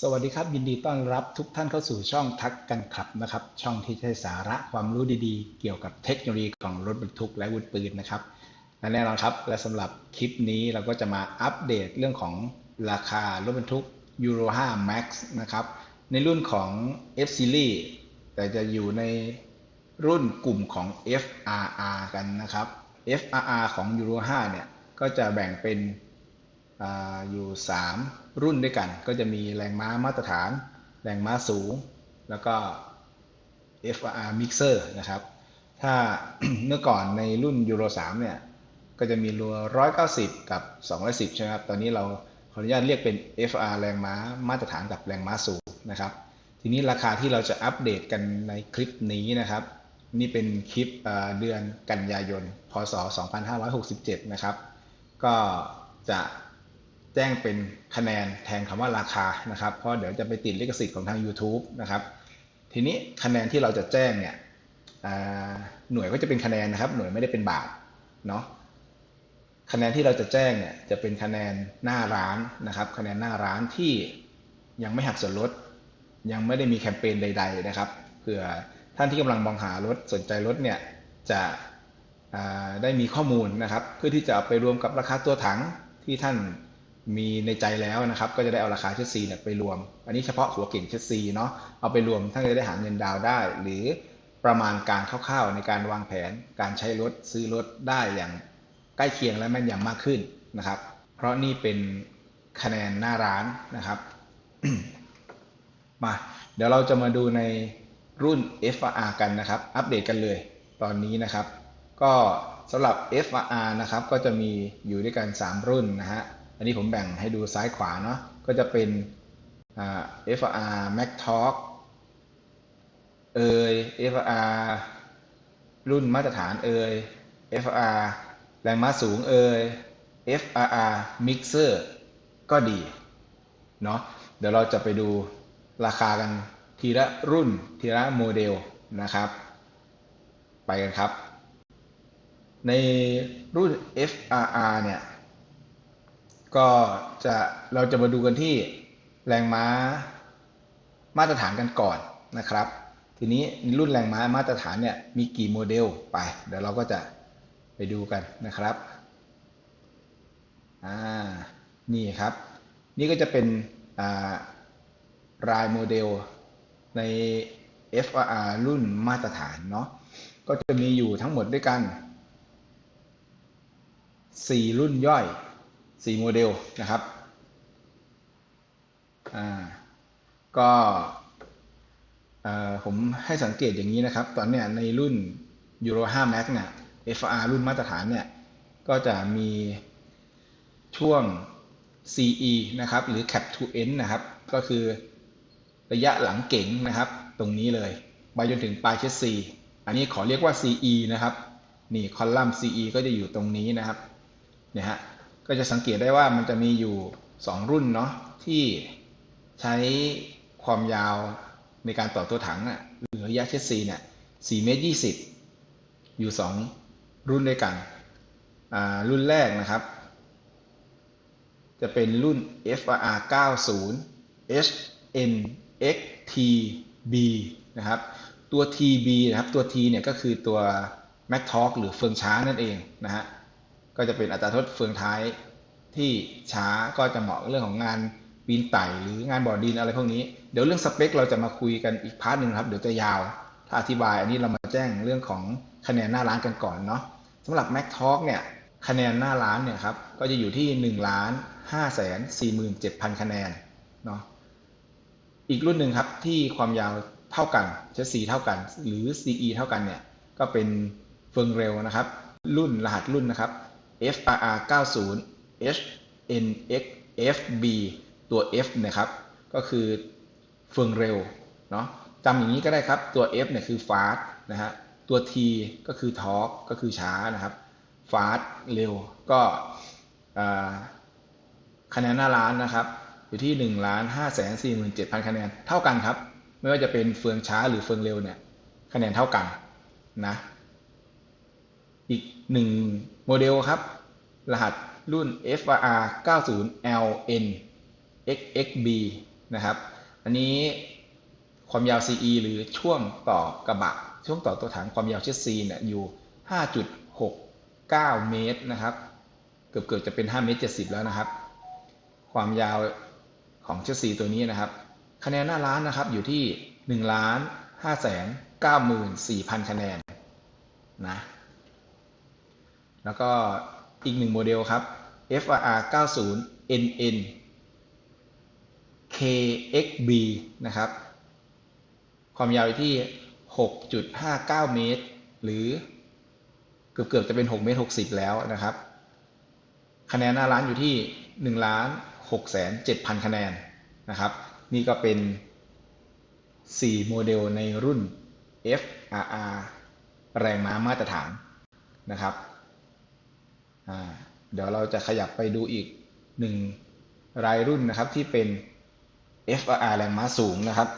สวัสดีครับ ยินดีต้อนรับทุกท่านเข้าสู่ช่องทักกันขับนะครับ ช่องที่ให้สาระความรู้ดีๆ เกี่ยวกับเทคโนโลยีของรถบรรทุกและวุธปืนนะครับและแน่นอนครับ และสำหรับคลิปนี้เราก็จะมาอัปเดตเรื่องของราคารถบรรทุก Euro 5 Max นะครับ ในรุ่นของ F Series แต่จะอยู่ในรุ่นกลุ่มของ FRR กันนะครับ FRR ของ Euro 5เนี่ยก็จะแบ่งเป็น อยู่ 3 รุ่นด้วยกัน ก็จะมีแรงม้ามาตรฐาน แรงม้าสูง แล้วก็ FR Mixer นะครับ ถ้าเมื่อก่อนในรุ่น Euro 3เนี่ย ก็จะมีรัว190 กับ 210 ใช่ไหมครับ ตอนนี้เราขออนุญาตเรียกเป็น FR แรงม้ามาตรฐานกับแรงม้าสูงนะครับ ทีนี้ราคาที่เราจะอัปเดตกันในคลิปนี้นะครับ นี่เป็นคลิปเอ่อเดือนกันยายน พศ 2567 นะครับ ก็จะ แจ้งเป็นคะแนนแทนคำว่าราคานะครับ เพราะเดี๋ยวจะไปติดลิขสิทธิ์ของทาง YouTube นะครับ ทีนี้คะแนนที่เราจะแจ้งเนี่ยหน่วยก็จะเป็นคะแนนนะครับ หน่วยไม่ได้เป็นบาทเนาะคะแนนที่เราจะแจ้งเนี่ยจะเป็นคะแนนหน้าร้านนะครับ คะแนนหน้าร้านที่ยังไม่หักส่วนลด ยังไม่ได้มีแคมเปญใด ๆ นะครับเผื่อท่านที่กำลังมองหารถสนใจรถเนี่ยจะได้มีข้อมูลนะครับ เพื่อที่จะไปรวมกับราคาตัวถังที่ท่าน มีในใจแล้วนะครับ ก็จะได้เอาราคาเชสซีเนี่ยไปรวม อันนี้เฉพาะหัวเก่งเชสซีเนาะเอาไปรวมท่านจะได้หาเงินดาวได้ หรือประมาณการคร่าวๆในการวางแผนการใช้รถซื้อรถได้อย่างใกล้เคียงและแม่นยำมากขึ้นนะครับ เพราะนี่เป็นคะแนนหน้าร้านนะครับมาเดี๋ยวเราจะมาดูในรุ่น FR กันนะครับ อัปเดตกันเลยตอนนี้นะครับ ก็สำหรับ FR นะครับก็จะมีอยู่ด้วยกัน 3 รุ่นนะฮะ อันนี้ผมแบ่งให้ดูซ้ายขวาเนาะก็จะเป็น FR Max Talk เอย FR รุ่นมาตรฐานเอย FR แรงม้าสูงเอย FRR Mixer ก็ดีเนาะเดี๋ยวเราจะไปดูราคากันทีละรุ่นทีละโมเดลนะครับ ไปกันครับ ในรุ่น FRR เนี่ย ก็จะเราจะมาดูกันที่แรงม้ามาตรฐานกันก่อนนะครับ ทีนี้รุ่นแรงม้ามาตรฐานเนี่ยมีกี่โมเดลไป เดี๋ยวเราก็จะไปดูกันนะครับอ่านี่ครับ นี่ก็จะเป็นรายโมเดลใน FRR รุ่นมาตรฐานเนาะก็จะมีอยู่ทั้งหมดด้วยกัน 4 รุ่นย่อย 4 โมเดลนะครับอ่าก็อ่อผมให้สังเกตอย่างนี้นะครับ ตอนเนี้ยในรุ่น Euro 5 Max เนี่ย FR รุ่นมาตรฐานเนี่ยก็จะมีช่วง CE นะครับ หรือ Cap to End นะครับ ก็คือระยะหลังเก๋งนะครับ ตรงนี้เลยไปจนถึงปลายเชสซีอันนี้ขอเรียกว่า CE นะครับ นี่คอลัมน์ CE ก็จะอยู่ตรงนี้นะครับเนี่ยฮะ ก็จะสังเกตได้ว่ามันจะมีอยู่ 2 รุ่นเนาะที่ใช้ความยาวในการต่อตัวถังอะหรือระยะเชสซีเนี่ย4เมตร20อยู่ 2 รุ่นด้วยกันอ่ารุ่นแรกนะครับ จะเป็นรุ่น FR 90 HNXTB นะครับ ตัว TB นะครับ ตัว T เนี่ยก็คือตัว Mac t o r q หรือเฟืองช้านั่นเองนะฮะ ก็จะเป็นอัตราทดเฟืองท้ายที่ช้าก็จะเหมาะเรื่องของงานปีนไต่หรืองานบ่อดดินอะไรพวกนี้ เดี๋ยวเรื่องสเปคเราจะมาคุยกันอีกพาร์ทหนึ่งครับ เดี๋ยวจะยาว ถ้าอธิบายอันนี้เรามาแจ้งเรื่องของคะแนนหน้าร้านกันก่อนเนาะสำหรับ Mac Talk เนี่ยคะแนนหน้าร้านเนี่ยครับก็จะอยู่ที่1ล้าน5แสน47,000 คะแนนเนาะอีกรุ่นหนึ่งครับที่ความยาวเท่ากันเชสซีเท่ากัน หรือ CE เท่ากันเนี่ยก็เป็นเฟืองเร็วนะครับ รุ่นรหัสรุ่นนะครับ FRR 90 HNXFB ตัว F นะครับ ก็คือเฟืองเร็วเนาะจำอย่างนี้ก็ได้ครับ ตัว F เนี่ยคือ fast นะฮะ ตัว T ก็คือ torque ก็คือช้านะครับ fast เร็ว ก็คะแนนหน้าร้านนะครับ อยู่ที่1ล้าน5แสน47,000 คะแนน เท่ากันครับ ไม่ว่าจะเป็นเฟืองช้าหรือเฟืองเร็วเนี่ย คะแนนเท่ากันนะ อีกหนึ่งโมเดลครับ รหัสรุ่น FR 90 LN XXB นะครับ อันนี้ความยาว CE หรือช่วงต่อกระบะ ช่วงต่อตัวถังความยาวเชสซีเนี่ยอยู่ 5.69 เมตรนะครับ เกือบเกือบจะเป็น 5 เมตร 70 แล้วนะครับ ความยาวของเชสซีตัวนี้นะครับ คะแนนหน้าร้านนะครับอยู่ที่ 1 ล้าน5แสน94,000 คะแนนนะ แล้วก็อีกหนึ่งโมเดลครับ FRR 90 NN KXB นะครับ ความยาวอยู่ที่ 6.59 เมตร หรือเกือบเกือบจะเป็น 6 เมตร 60 แล้วนะครับ คะแนนหน้าร้านอยู่ที่ 1 ล้าน6แสน7,000 คะแนนนะครับ นี่ก็เป็น 4 โมเดลในรุ่น FRR แรงม้ามาตรฐานนะครับ เดี๋ยวเราจะขยับไปดูอีกหนึ่งรายรุ่นนะครับที่เป็น FRR แรงม้าสูงนะครับ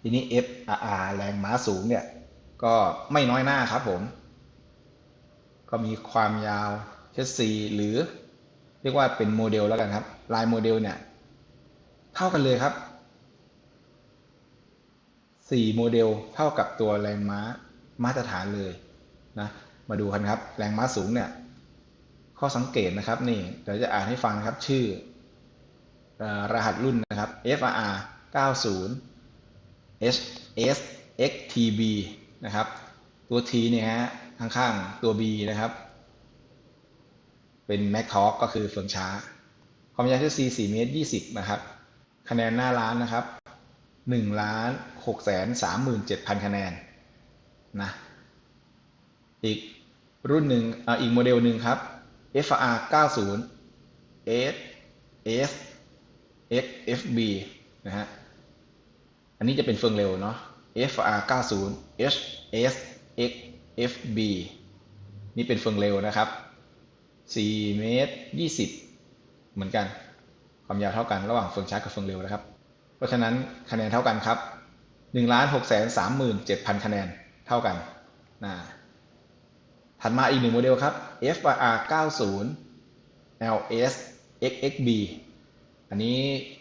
ทีนี้ FRR แรงม้าสูงเนี่ย ก็ไม่น้อยหน้าครับผม ก็มีความยาวเชสซีหรือเรียกว่าเป็นโมเดลแล้วกันครับ ลายโมเดลเนี่ย เท่ากันเลยครับ4โมเดลเท่ากับตัวแรงม้ามาตรฐานเลยนะ มาดูกันครับ แรงม้าสูงเนี่ย ข้อสังเกตนะครับ นี่เดี๋ยวจะอ่านให้ฟังนะครับ ชื่อรหัสรุ่นนะครับ FRR 90 HS XTB นะครับ ตัว T เนี่ยฮะ ข้างๆ ตัว B นะครับ เป็น Mac Talk ก็คือเฟืองช้า ความยาวที่ C 4เมตร20 นะครับ คะแนนหน้าร้านนะครับ1ล้าน6แสน37,000 คะแนนนะ อีกรุ่นหนึ่งอ่าอีกโมเดลหนึ่งครับ FR 90 S S X FB นะฮะ อันนี้จะเป็นเฟืองเร็วเนาะ FR 90 H S X FB นี่เป็นเฟืองเร็วนะครับ 4 เมตร 20 เหมือนกัน ความยาวเท่ากันระหว่างเฟืองช้ากับเฟืองเร็วนะครับ เพราะฉะนั้นคะแนนเท่ากันครับ1ล้าน6แสน37,000 คะแนนเท่ากันนะ ถัดมาอีกหนึ่งโมเดลครับ FR 90 LS XXB อันนี้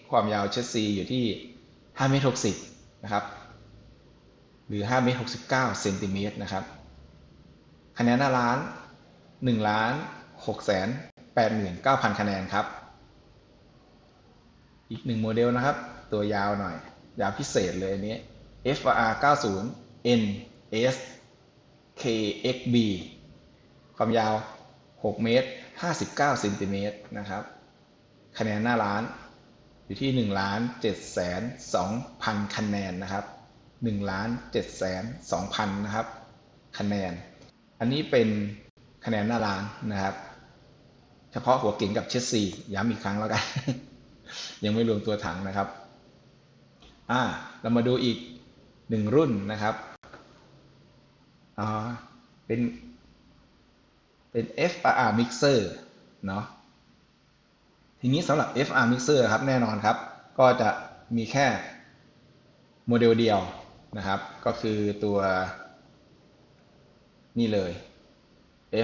ความยาวเชสซีอยู่ที่5เมตร60นะครับ หรือ5เมตร69เซนติเมตรนะครับ คะแนนหน้าร้าน1ล้าน6แสน89,000คะแนนครับ อีกหนึ่งโมเดลนะครับ ตัวยาวหน่อย ยาวพิเศษเลยอันนี้ FR 90 NS KXB ความยาว 6 เมตร 59เซนติเมตรนะครับ คะแนนหน้าร้านอยู่ที่1ล้าน7แสน2,000 คะแนนนะครับ1ล้าน7แสน2,000 นะครับ คะแนน อันนี้เป็นคะแนนหน้าร้านนะครับ เฉพาะหัวเก่งกับเชสซีย้ำอีกครั้งแล้วกัน ยังไม่รวมตัวถังนะครับอ่าเรามาดูอีกหนึ่งรุ่นนะครับอ่าเป็น เป็น FR mixer เนาะทีนี้สำหรับ FR mixer ครับแน่นอนครับ ก็จะมีแค่โมเดลเดียวนะครับ ก็คือตัวนี่เลย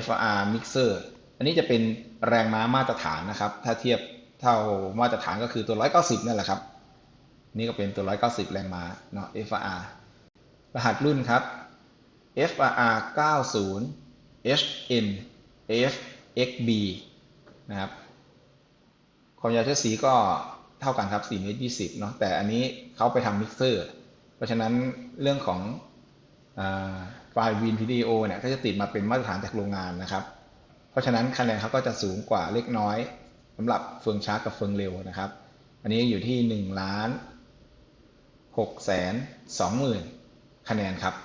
FR mixer อันนี้จะเป็นแรงม้ามาตรฐานนะครับ ถ้าเทียบเท่ามาตรฐานก็คือตัว 190 นั่นแหละครับ นี่ก็เป็นตัว 190 แรงม้าเนาะ FR รหัสรุ่นครับ FR 90 HN FXB นะครับ ความยาวเชือกสีก็เท่ากันครับ4เมตร20เนาะแต่อันนี้เขาไปทำมิกเซอร์ เพราะฉะนั้นเรื่องของไฟล์วินวิดีโอเนี่ยก็จะติดมาเป็นมาตรฐานจากโรงงานนะครับ เพราะฉะนั้นคะแนนเขาก็จะสูงกว่าเล็กน้อยสำหรับเฟืองช้ากับเฟืองเร็วนะครับ อันนี้อยู่ที่1ล้าน6แสน2หมื่นคะแนนครับ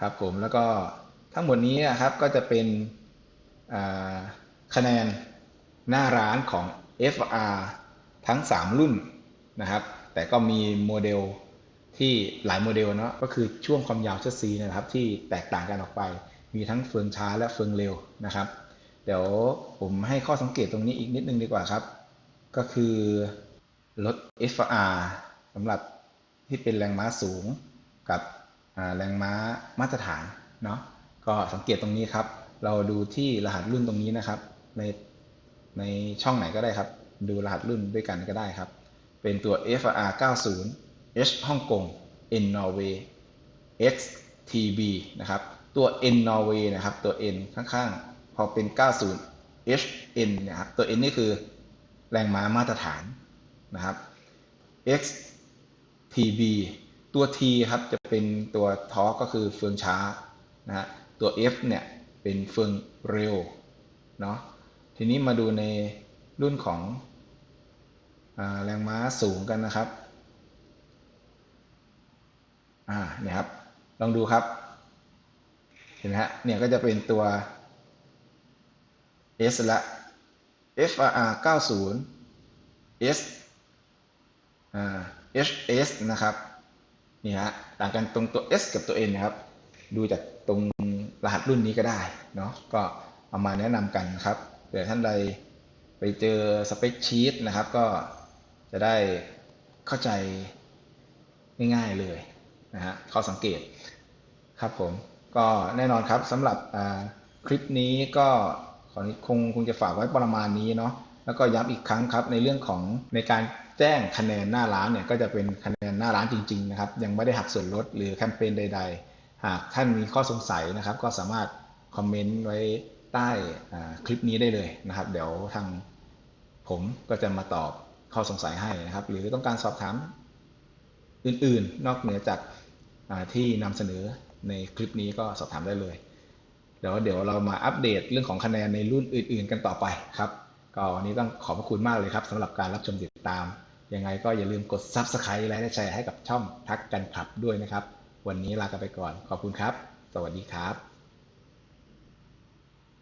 ครับผมแล้วก็ ทั้งหมดนี้นะครับก็จะเป็นคะแนนหน้าร้านของ FR ทั้ง 3 รุ่นนะครับ แต่ก็มีโมเดลที่หลายโมเดลเนาะก็คือช่วงความยาวเชสซีนะครับ ที่แตกต่างกันออกไป มีทั้งเฟืองช้าและเฟืองเร็วนะครับ เดี๋ยวผมให้ข้อสังเกตตรงนี้อีกนิดนึงดีกว่าครับ ก็คือรถ FR สำหรับที่เป็นแรงม้าสูงกับแรงม้ามาตรฐานเนาะ ก็สังเกตตรงนี้ครับ เราดูที่รหัสรุ่นตรงนี้นะครับ ในในช่องไหนก็ได้ครับ ดูรหัสรุ่นด้วยกันก็ได้ครับ เป็นตัว FR 90 H ฮ่องกง N Norway X TB นะครับ ตัว N Norway นะครับ ตัว N ข้างๆ พอเป็น 90 HN นะครับ ตัว N นี่คือแรงม้ามาตรฐานนะครับ X TB ตัว T ครับ จะเป็นตัวทอก็คือเฟืองช้านะฮะ ตัว F เนี่ย เป็นเฟืองเร็วเนาะทีนี้มาดูในรุ่นของอแรงม้าสูงกันนะครับอ่าเนี่ยครับ ลองดูครับ เห็นไหมฮะเนี่ยก็จะเป็นตัว S ละ FRR 90 S อ่า HS นะครับนี่ฮะต่างกันตรงตัว S กับตัว N นะครับ ดูจากตรง รหัสรุ่นนี้ก็ได้เนาะก็เอามาแนะนำกันนะครับเผื่อท่านใดไปเจอสเปคชีตนะครับ ก็จะได้เข้าใจง่ายๆเลยนะฮะข้อสังเกตครับผมก็แน่นอนครับสำหรับคลิปนี้ก็ขอคงคงจะฝากไว้ประมาณนี้เนาะแล้วก็ย้ำอีกครั้งครับในเรื่องของในการแจ้งคะแนนหน้าร้านเนี่ยก็จะเป็นคะแนนหน้าร้านจริง ๆ นะครับ ยังไม่ได้หักส่วนลดหรือแคมเปญใด ๆ หากท่านมีข้อสงสัยนะครับ ก็สามารถคอมเมนต์ไว้ใต้คลิปนี้ได้เลยนะครับ เดี๋ยวทางผมก็จะมาตอบข้อสงสัยให้นะครับ หรือต้องการสอบถามอื่นๆ นอกเหนือจากที่นำเสนอในคลิปนี้ก็สอบถามได้เลย เดี๋ยวเดี๋ยวเรามาอัปเดตเรื่องของคะแนนในรุ่นอื่น ๆ กันต่อไปครับก็วันนี้ต้องขอบพระคุณมากเลยครับสำหรับการรับชมติดตาม ยังไงก็อย่าลืมกด Subscribe และแชร์ให้กับช่องทักกันขับด้วยนะครับ วันนี้ลากันไปก่อน ขอบคุณครับ สวัสดีครับ